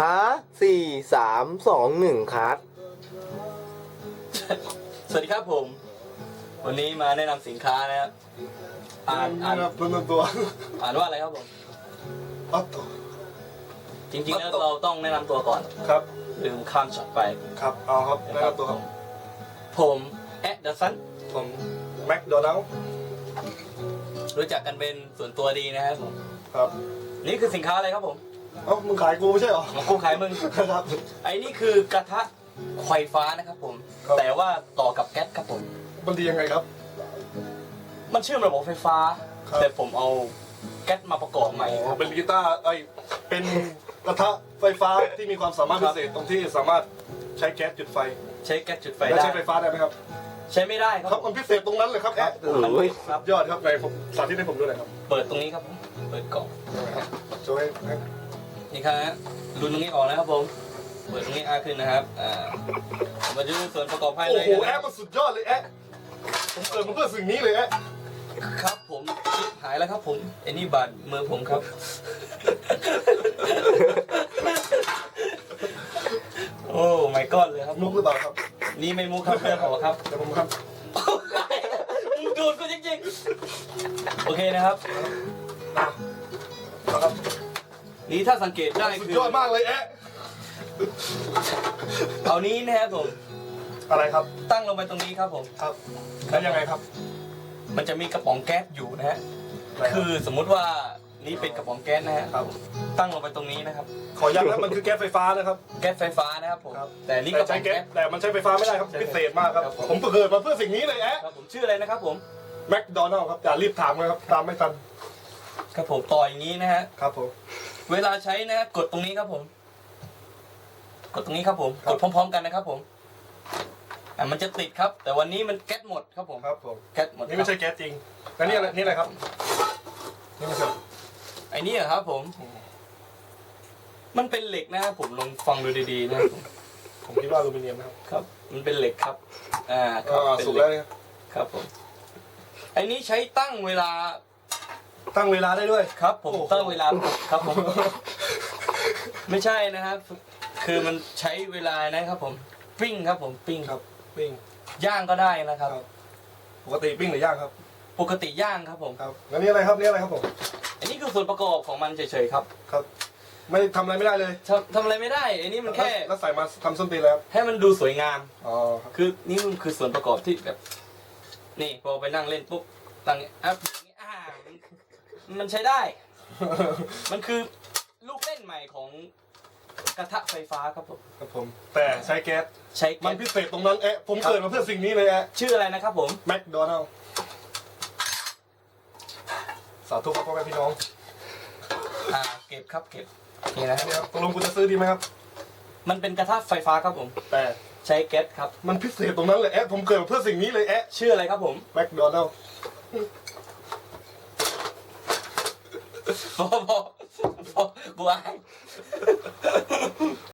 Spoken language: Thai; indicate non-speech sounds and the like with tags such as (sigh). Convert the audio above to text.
ฮะสี่สามสองหนึ่งคัดสวัสดีครับผม วันนี้มาแนะนำสินค้านะครับ อ่านอ่านครับต้นตัวอ่านว่าอะไรครับผมออตโตจริงๆแล้วเราต้องแนะนำตัวก่อนครับลืมข้ามช็อตไปครับเอาครับแนะนำตัวครับ ผมแอดเดอร์สันผมแม็กโดนัลด์รู้จักกันเป็นส่วนตัวดีนะครับผม ครับ นี่คือสินค้าอะไรครับผม เอ้ามึงขายกูไม่ใช่เหรอของกูขายมึง ครับ ไอ้นี่คือกระทะไฟฟ้านะครับผม ครับ แต่ว่าต่อกับแก๊สครับผม มันดียังไงครับ มันเชื่อมระบบไฟฟ้า ครับ แต่ผมเอาแก๊สมาประกอบใหม่ครับ เป็นกีตาร์ไอยเป็นกระทะไฟฟ้าที่มีความสามารถคพิรับเศษตรงที่สามารถใช้แก๊สจุดไฟใช้แก๊สจุดไฟและได้ ใช้ไฟฟ้าได้ไหมครับ ใช้ไม่ได้คครัรับบ มันพิเศษตรงนั้นเลยครับแอะมันโอ้ยครับ ยอดครับในผมสาธิตให้ผมด้วยหน่อยครับเปิดตรงนี้ครับผม เปิดกล่อง โชว์ให้ให้ นี่ครับรุนตรงนี้ออกนะครับผม เปิดตรงนี้อาขึ้นนะครับ อ่า มาดูส่วนประกอบภายในโอ้โหกันแอะนะมันสุดยอดเลยแอะผมเกิดมาเพื่อสิ่งนี้เลยแอะครับผมชิบหายแล้วครับผมไอ้นี่บาดมือผมครับ โอ้ไม่ก้อนเลยครับ มุกหรือเปล่าครับ นี่ไม่มุกครับเพื่อนผมครับเดี๋ยวผมครับมึงดูดกูจริงๆ โอเคนะครับนะครับ นี่ถ้าสังเกตได้สุดคือยอดมากเลยแอะเอานี้นะครับผมอะไรครับตั้งลงไปตรงนี้ครับผมครับ แล้วยังไงครับ มันจะมีกระป๋องแก๊สอยู่นะฮะคือสมมุติว่านี่เป็นกระป๋องแก๊สนะฮะครับ ตั้งลงไปตรงนี้นะครับ ขอย้ำนะมันคือแก๊สไฟฟ้านะครับ แก๊สไฟฟ้านะครับผมครับแต่นี่กระป๋ใช้องแก๊แก๊สสแต่มันใช้ไฟฟ้าไม่ได้ครับใช่พิเศษมากครับครับผมผมเกิดมาเพื่อสิ่งนี้เลยแอะครับผมชื่ออะไรนะครับผมแมคโดนัลด์ครับอย่ารีบถามเลยครับตามไม่ทันครับผมต่ออย่างนี้นะฮะครับผม เวลาใช้นะฮะกดตรงนี้ครับผม กดตรงนี้ครับผมครักบดพร้อม ๆ กันนะครับผมอะมันจะติดครับ แต่วันนี้มันแก๊สหมดครับผมครับผมแก๊สหมดนี่ไม่ใช่แก๊สจริงแล้วนี่อะไรนี่อะไรครับนี่ไม่ใช่ไอ้นี่เหรอครับผม มันเป็นเหล็กนะครับผมลองฟังดูดีๆนะครับผมผมคิดว่าอลูมิเนียมนะครับครับ มันเป็นเหล็กครับ อ่าครัอ่าเป็นสุกเหแล้ล็วกเนี่ยครับผมไอ้นี้ใช้ตั้งเวลา ตั้งเวลาได้ด้วย ครับ ผมโอ้โห ตั้งเวลาครับผม ไม่ใช่นะครับ คือมันใช้เวลานะครับ ผมปิ้งครับ ผมปิ้งครับปิ้ง ย่างก็ได้นะครับ ครับ ปกติปิ้งหรือย่างครับปกติย่างครับผม ครับแล้วนี่อะไรครับนี่อะไรครับผมอันนี้คือส่วนประกอบของมันเฉยๆครับครับ ไม่ทำอะไรไม่ได้เลยทำทำอะไรไม่ได้อันนี้มันแค่แล้วใส่มาทำส้นตีนแล้วให้มันดูสวยงาม อ๋อครับคือนี่มันคือส่วนประกอบที่แบบ นี่พอไปนั่งเล่นปุ๊บตั้งอะอย่างงี้อ่ามัน มันใช้ได้ มันคือลูกเล่นใหม่ของกระทะไฟฟ้าครับผม ครับผม แต่ใช้แก๊สใช้มัแก๊นสพิเศษตรงนั้นแอะผมเกิดมาเพื่อสิ่งนี้เลยแอะชื่ออะไรนะครับผม แมคโดนัลด์สาธุครับพ่อแม่พี่น้องอ่า เก็บครับเก็บนี่นะคนี่รับครับตกลงกูจะซื้อดีไหมครับ มันเป็นกระทะไฟฟ้าครับผม แต่ใช้แก๊สครับ มันพิเศษตรงนั้นเลยแอะผมเกิดมาเพื่อสิ่งนี้เลยแอะชื่ออะไรครับผม แมคโดนัล (laughs) Black. (laughs)